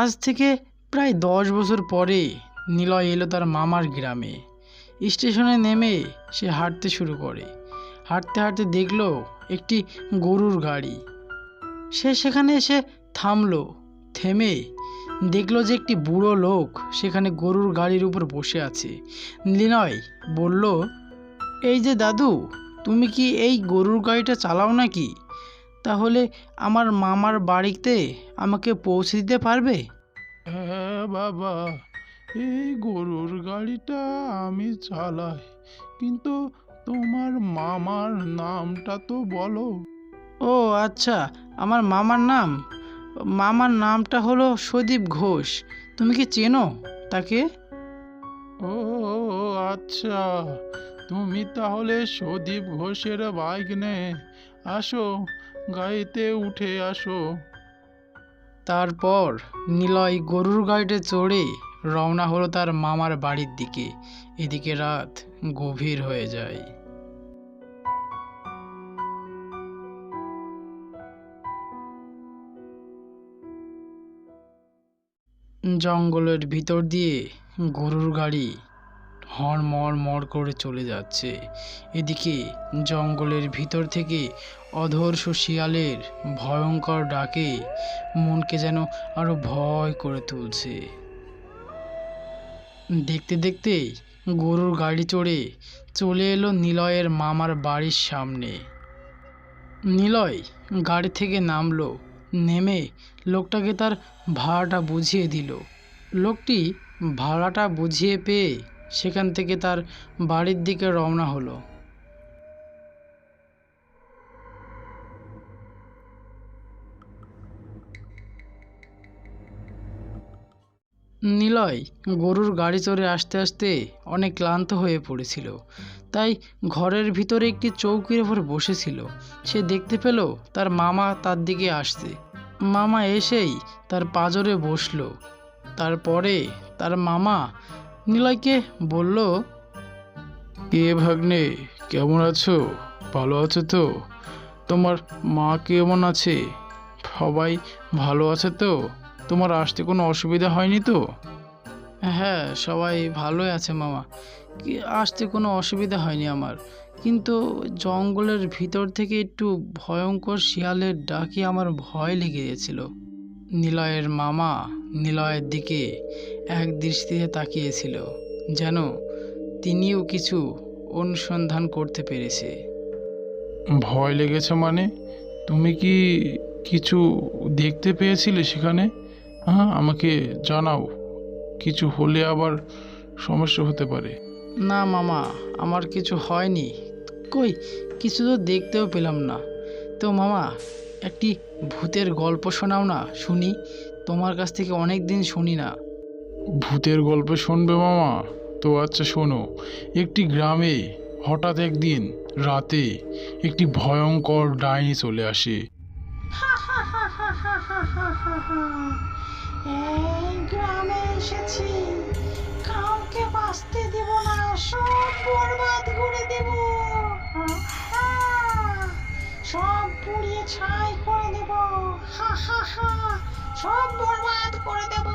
আজ থেকে প্রায় দশ বছর পরে নিলয় এলো তার মামার গ্রামে। স্টেশনে নেমে সে হাঁটতে শুরু করে। হাঁটতে হাঁটতে দেখল একটি গরুর গাড়ি। সে সেখানে এসে থামলো, থেমে দেখল যে একটি বুড়ো লোক সেখানে গরুর গাড়ির উপর বসে আছে। নিলয় বলল, এই যে দাদু, তুমি কি এই গরুর গাড়িটা চালাও নাকি? তাহলে আমার মামার বাড়িতে আমাকে পৌঁছে দিতে পারবে? হ্যাঁ বাবা এই গরুর গাড়িটা আমি চালাই। কিন্তু তোমার মামার নামটা তো বলো। ও আচ্ছা আমার মামার নাম? মামার নামটা হলো সদীপ ঘোষ। তুমি কি চেনো তাকে? ও আচ্ছা। তুমি তাহলে সদীপ ঘোষের বাইক নে আসো গাড়িতে উঠে আসো। তারপর নিলয় গরুর গাড়িতে চড়ে রওনা হলো তার মামার বাড়ির দিকে। এদিকে রাত গভীর হয়ে যায়। জঙ্গলের ভিতর দিয়ে গরুর গাড়ি হড়মড় মড় করে চলে যাচ্ছে। এদিকে জঙ্গলের ভিতর থেকে অধর্ষ শিয়ালের ভয়ঙ্কর ডাকে মনকে যেন আরও ভয় করে তুলছে। দেখতে দেখতে গরুর গাড়ি চড়ে চলে এলো নিলয়ের মামার বাড়ির সামনে। নিলয় গাড়ি থেকে নামলো, নেমে লোকটাকে তার ভাড়াটা বুঝিয়ে দিল। লোকটি ভাড়াটা বুঝিয়ে পেয়ে সেখান থেকে তার বাড়ির দিকে রওনা হলো। নিলয় গরুর গাড়ি চড়ে আসতে আসতে অনেক ক্লান্ত হয়ে পড়েছিল। তাই ঘরের ভিতরে একটি চৌকির ওপর বসেছিল। সে দেখতে পেল তার মামা তার দিকে আসছে। মামা এসেই তার পাজরে বসল। তারপরে তার মামা নিলয়কে বলল কে ভাগ্নে, কেমন আছো? ভালো আছো তো? তোমার মা কেমন আছে? সবাই ভালো আছে তো? তোমার আসতে কোনো অসুবিধা হয়নি তো? হ্যাঁ সবাই ভালোই আছে মামা। কি, আসতে কোনো অসুবিধা হয়নি আমার। কিন্তু জঙ্গলের ভিতর থেকে একটু ভয়ঙ্কর শিয়ালের ডাকে আমার ভয় লেগে গেছিল। নিলয়ের মামা নিলয়ের দিকে এক দৃষ্টিতে তাকিয়েছিল যেন তিনিও কিছু অনুসন্ধান করতে পেরেছে। ভয় লেগেছে মানে? তুমি কি কিছু দেখতে পেয়েছিলে সেখানে? হ্যাঁ আমাকে জানাও কিছু হলে আবার সমস্যা হতে পারে। না মামা আমার কিছু হয়নি। কই কিছু তো দেখতেও পেলাম না। তো মামা একটি ভূতের গল্প শোনাও না শুনি। তোমার কাছ থেকে অনেক দিন শুনি না। ভূতের গল্প শুনবে মামা? তো আচ্ছা শোনো একটি গ্রামে হঠাৎ একদিন রাতে একটি ভয়ঙ্কর ডাইনি চলে আসে। এই গ্রামে এসেছি। কাউকে বাঁচতে দেব না সব বরবাদ করে দেব। সব পুড়িয়ে ছাই সব বরবাদ করে দেব।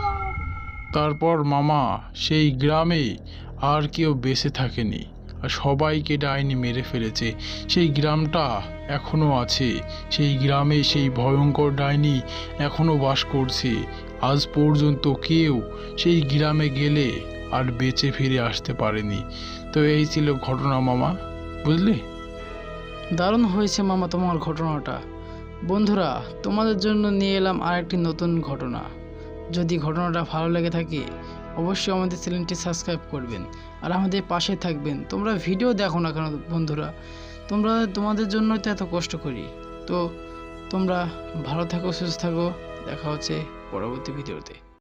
তারপর মামা সেই গ্রামে আর কেউ বেঁচে থাকেনি। আর সবাইকে ডাইনি মেরে ফেলেছে। সেই গ্রামটা এখনও আছে। সেই গ্রামে সেই ভয়ঙ্কর ডাইনি এখনও বাস করছে। আজ পর্যন্ত কেউ সেই গ্রামে গেলে আর বেঁচে ফিরে আসতে পারেনি। তো এই ছিল ঘটনা মামা। বুঝলি? দারুণ হয়েছে মামা তোমার ঘটনাটা। বন্ধুরা, তোমাদের জন্য নিয়ে এলাম আরেকটি নতুন ঘটনা। যদি ঘটনাটা ভালো লেগে থাকে, অবশ্যই আমাদের চ্যানেলটি সাবস্ক্রাইব করবেন। আর আমাদের পাশে থাকবেন। তোমরা ভিডিও দেখো না কেন বন্ধুরা? তোমরা, তোমাদের জন্যই তো এত কষ্ট করি। তো তোমরা ভালো থাকো, সুস্থ থাকো। দেখা হচ্ছে পরবর্তী ভিডিওতে।